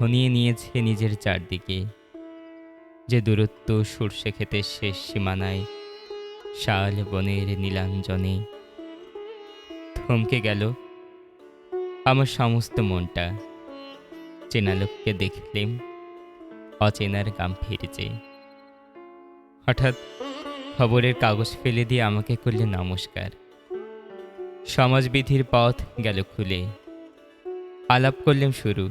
ঘনিয়ে নিয়েছে নিজের চারদিকে। যে দূরত্ব সর্ষে ক্ষেতের শেষ সীমানায়, শাল বনের নীলাঞ্জনে। থমকে গেল আমার সমস্ত মনটা। চেনা লোককে দেখলেম অচেনার গাম্ভীর্যে। হঠাৎ খবরের কাগজ ফেলে দিয়ে আমাকে করলে নমস্কার। সমাজবিধির পথ গেল খুলে। আলাপ করলাম শুরু।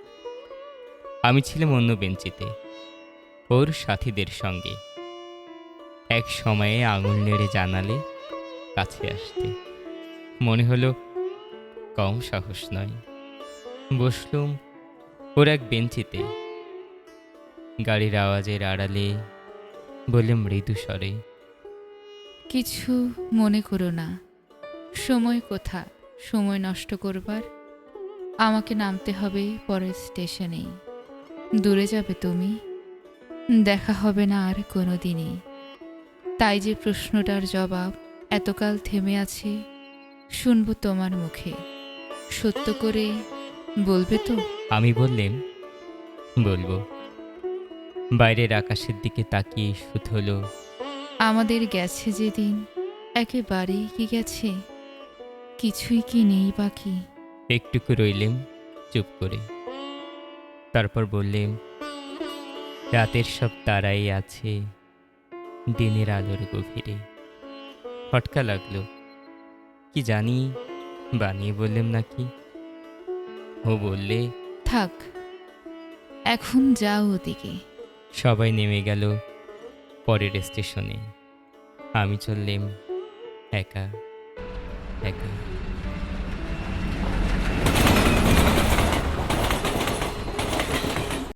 আমি ছিলাম অন্য বেঞ্চিতে, ওর সাথীদের সঙ্গে। এক সময়ে আঙুল নেড়ে জানালে কাছে আসতে। মনে হলো কম সাহস নয়। বসলুম ওর এক বেঞ্চিতে। গাড়ির আওয়াজের আড়ালে বলে মৃদু স্বরে, কিছু মনে করো না। সময় কোথা? সময় নষ্ট করবার। আমাকে নামতে হবে পরের স্টেশনেই। দূরে যাবে তুমি। দেখা হবে না আর কোনো দিনই তাই যে প্রশ্নটার জবাব এতকাল থেমে আছে শুনব তোমার মুখে। সত্য করে বলবে তো? আমি বললেম বলব। বাইরের আকাশের দিকে তাকিয়ে সুত হলো আমাদের গেছে যেদিন একেবারেই কি গেছে? কিছুই কি নেই বাকি? একটুকু রইলেম চুপ করে। তারপর বললেম রাতের সব তারাই আছে দিনের আলোর গভীরে। ফটকা লাগল। কি জানি বানিয়ে বললেম নাকি? ও বললে থাক এখন যাও ওদিকে। সবাই নেমে গেল পরের স্টেশনে। আমি চললেম একা একা।